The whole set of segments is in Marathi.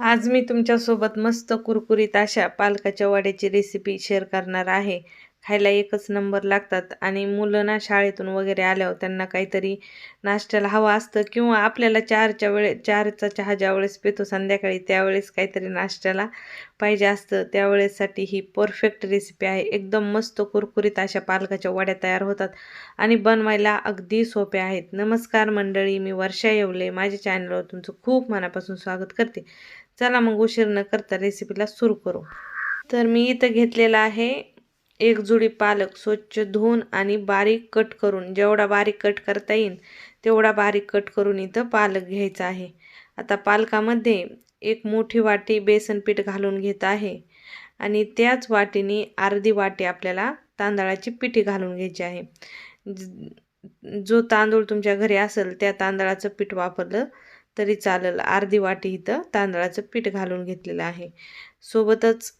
आज मी तुमच्यासोबत मस्त कुरकुरीत अशा पालकाच्या वड्याची रेसिपी शेअर करणार आहे. खायला एकच नंबर लागतात आणि मुलं ना शाळेतून वगैरे आल्यावर त्यांना काहीतरी नाश्त्याला हवं असतं किंवा आपल्याला चारच्या वेळे चारचा चहा ज्या वेळेस पितो संध्याकाळी त्यावेळेस काहीतरी नाश्त्याला पाहिजे असतं. त्यावेळेसाठी ही परफेक्ट रेसिपी आहे. एकदम मस्त कुरकुरीत अशा पालकाच्या वड्या तयार होतात आणि बनवायला अगदी सोप्या आहेत. नमस्कार मंडळी मी वर्षा येवले. माझ्या चॅनलवर तुमचं खूप मनापासून स्वागत करते. चला मग उशीर न करता रेसिपीला सुरू करू. तर मी इथं घेतलेला आहे एक जुडी पालक स्वच्छ धुवून आणि बारीक कट करून जेवढा बारीक कट करता येईल तेवढा बारीक कट करून इथं पालक घ्यायचा आहे. आता पालकामध्ये एक मोठी वाटी बेसन पीठ घालून घेत आहे आणि त्याच वाटीने अर्धी वाटी आपल्याला तांदळाची पिठी घालून घ्यायची आहे. जो तांदूळ तुमच्या घरी असेल त्या तांदळाचं पीठ वापरलं तरी चालेल. अर्धी वाटी इथं तांदळाचं पीठ घालून घेतलेलं आहे. सोबतच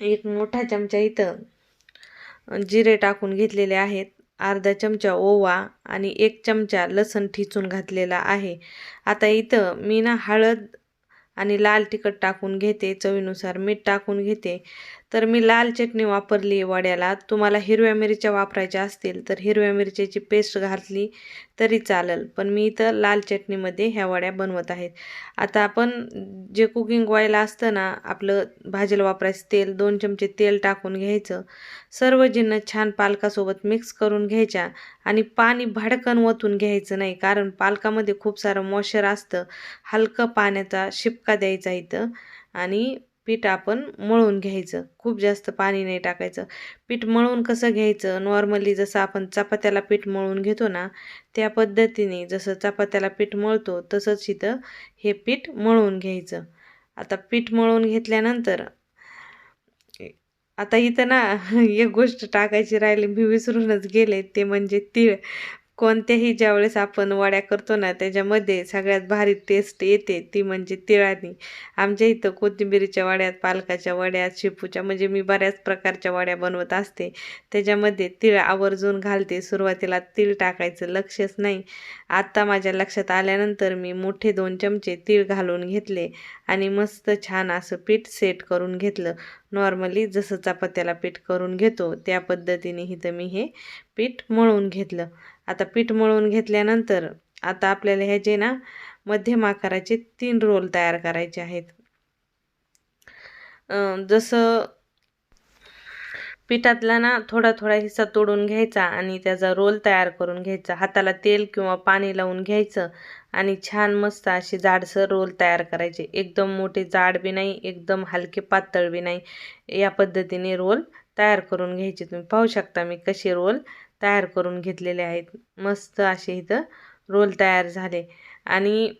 एक मोठा चमचा इथं जिरे टाकून घेतलेले आहेत. अर्धा चमचा ओवा आणि एक चमचा लसण ठिचून घातलेला आहे. आता इथं मी ना हळद आणि लाल तिखट टाकून घेते. चवीनुसार मीठ टाकून घेते. तर मी लाल चटणी वापरली वड्याला. तुम्हाला हिरव्या मिरच्या वापरायच्या असतील तर हिरव्या मिरच्याची पेस्ट घातली तरी चालेल. पण मी इथं लाल चटणीमध्ये ह्या वड्या बनवत आहेत. आता आपण जे कुकिंग ऑइल असतं ना आपलं भाजीला वापरायचं तेल दोन चमचे तेल टाकून घ्यायचं. सर्व जिन्नस छान पालकासोबत मिक्स करून घ्यायच्या आणि पाणी भाडकन ओतून घ्यायचं नाही कारण पालकामध्ये खूप सारं मॉइश्चर असतं. हलकं पाण्याचा शिपका द्यायचा इथं. आणि पीठ आपण मळून घ्यायचं. खूप जास्त पाणी नाही टाकायचं. पीठ मळून कसं घ्यायचं? नॉर्मली जसं आपण चपात्याला पीठ मळून घेतो ना त्या पद्धतीने जसं चपात्याला पीठ मळतो तसंच इथं हे पीठ मळून घ्यायचं. आता पीठ मळून घेतल्यानंतर आता इथं ना एक गोष्ट टाकायची राहिली मी विसरूनच गेले ते म्हणजे तीळ. कोणत्याही ज्यावेळेस आपण वड्या करतो ना त्याच्यामध्ये सगळ्यात भारी टेस्ट येते ती म्हणजे तिळानी. आमच्या इथं कोथिंबिरीच्या वड्यात पालकाच्या वड्यात शेपूच्या म्हणजे मी बऱ्याच प्रकारच्या वड्या बनवत असते. त्याच्यामध्ये तिळ आवर्जून घालते. सुरुवातीला तीळ टाकायचं लक्षच नाही. आत्ता माझ्या लक्षात आल्यानंतर मी मोठे दोन चमचे तीळ घालून घेतले आणि मस्त छान असं पीठ सेट करून घेतलं. नॉर्मली जसं चपात्याला पीठ करून घेतो त्या पद्धतीने इथं मी हे पीठ मळून घेतलं. आता पीठ मळून घेतल्यानंतर आता आपल्याला ह्याचे ना मध्यम आकाराचे तीन रोल तयार करायचे आहेत. जसं पिठातला ना थोडा थोडा हिस्सा तोडून घ्यायचा आणि त्याचा रोल तयार करून घ्यायचा. हाताला तेल किंवा पाणी लावून घ्यायचं आणि छान मस्त अशी जाडसर रोल तयार करायचे. एकदम मोठे जाड बी नाही एकदम हलके पातळ बी नाही. या पद्धतीने रोल तयार करून घ्यायचे. तुम्ही पाहू शकता मी कसे रोल तयार करून घेतलेले आहेत. मस्त असे इथं रोल तयार झाले. आणि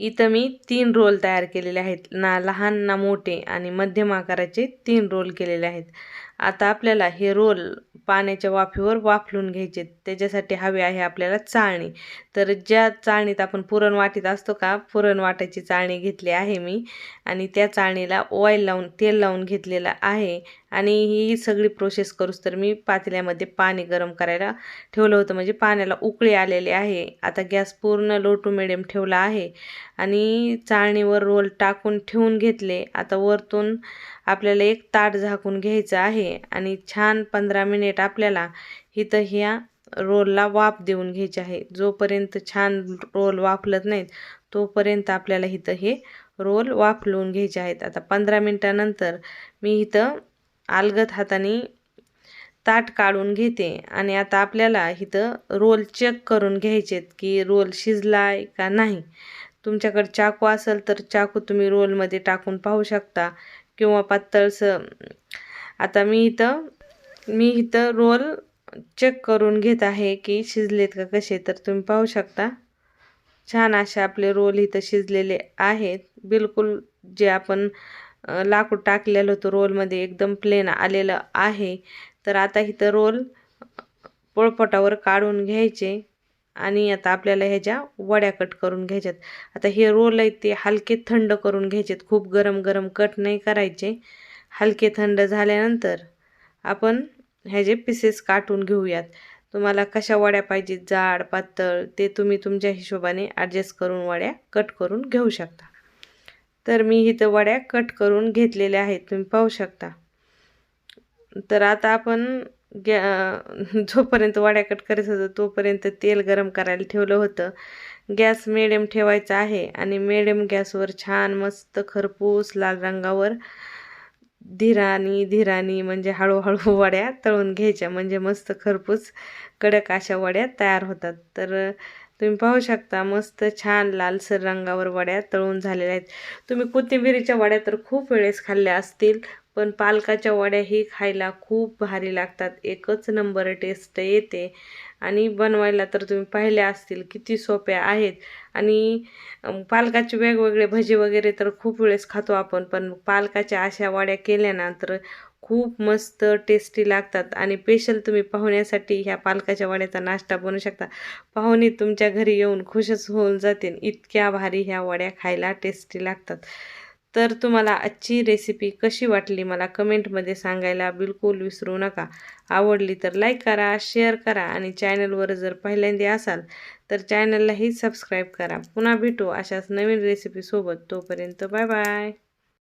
इथं मी तीन रोल तयार केलेले आहेत. ना लहान ना मोठे आणि मध्यम आकाराचे तीन रोल केलेले आहेत. आता आपल्याला हे रोल पाण्याच्या वाफेवर वाफलून घ्यायचे. त्याच्यासाठी हवे आहे आपल्याला चाळणी. तर ज्या चाळणीत आपण पुरण वाटीत असतो का पुरण वाटायची चाळणी घेतली आहे मी. आणि त्या चाळणीला ऑइल लावून तेल लावून घेतलेलं आहे. आणि ही सगळी प्रोसेस करूच तर मी पातेल्यामध्ये पाणी गरम करायला ठेवलं होतं. म्हणजे पाण्याला उकळी आलेले आहे. आता गॅस पूर्ण लो टू मिडियम ठेवला आहे. आणि चाळणीवर रोल टाकून ठेवून घेतले. आता वरतून आपल्याला एक ताट झाकून घ्यायचं आहे. आणि छान पंधरा मिनिट आपल्याला इथं ह्या रोलला वाफ देऊन घ्यायची आहे. जोपर्यंत छान रोल वाफलत नाहीत तोपर्यंत आपल्याला इथं हे रोल वाफलवून घ्यायचे आहेत. आता पंधरा मिनटानंतर मी इथं अलगद हाताने ताट काढून घेते. आणि आता आपल्याला इथं रोल चेक करून घ्यायचेत की रोल शिजलाय का नाही. तुमच्याकडे चाकू असेल तर चाकू तुम्ही रोलमध्ये टाकून पाहू शकता. किंवा पातळसं आता मी इथं मी इथं रोल चेक करून घेत आहे की शिजलेत का कसे तर तुम्ही पाहू शकता. छान असे आपले रोल इथं शिजलेले आहेत. बिलकुल जे आपण लाकूड टाकलेलं होतं रोलमध्ये एकदम प्लेन आलेलं आहे. तर आता इथं रोल पोळपटावर काढून घ्यायचे आणि आता आपल्याला ह्याच्या वड्या कट करून घ्यायच्यात. आता हे रोल आहेत ते हलके थंड करून घ्यायचेत. खूप गरम गरम कट नाही करायचे. हलके थंड झाल्यानंतर आपण ह्याचे पीसेस काटून घेऊयात. तुम्हाला कशा वड्या पाहिजेत जाड पातळ ते तुम्ही तुमच्या हिशोबाने ॲडजस्ट करून वड्या कट करून घेऊ शकता. तर मी इथं वड्या कट करून घेतलेल्या आहेत तुम्ही पाहू शकता. तर आता आपण गॅ जोपर्यंत वड्या कट करत होतं तोपर्यंत तेल गरम करायला ठेवलं होतं. गॅस मिडियम ठेवायचा आहे आणि मिडियम गॅसवर छान मस्त खरपूस लाल रंगावर धीरानी धीरानी म्हणजे हळूहळू वड्या तळून घ्यायच्या. म्हणजे मस्त खरपूस कडक अशा वड्या तयार होतात. तर तुम्ही पाहू शकता मस्त छान लालसर रंगावर वड्या तळून झालेल्या आहेत. तुम्ही कोथिंबिरीच्या वड्या तर खूप वेळेस खाल्ल्या असतील पण पालकाच्या वड्याही खायला खूप भारी लागतात. एकच नंबर टेस्ट येते. आणि बनवायला तर तुम्ही पाहिल्या असतील किती सोप्या आहेत. आणि पालकाचे वेगवेगळे भजे वगैरे तर खूप वेळेस खातो आपण पण पालकाच्या अशा वड्या केल्या ना तर खूप मस्त टेस्टी लागतात. आणि स्पेशल तुम्ही पाहुण्यासाठी ह्या पालकाच्या वड्याचा नाश्ता बनवू शकता. पाहुणे तुमच्या घरी येऊन खुशच होऊन जातील. इतक्या भारी ह्या वड्या खायला टेस्टी लागतात. तर तुम्हाला आजची रेसिपी कशी वाटली मला कमेंटमध्ये सांगायला बिलकुल विसरू नका. आवडली तर लाईक करा शेअर करा आणि चॅनलवर जर पहिल्यांदा असाल तर चॅनललाही सबस्क्राईब करा. पुन्हा भेटू अशाच नवीन रेसिपीसोबत तोपर्यंत बाय बाय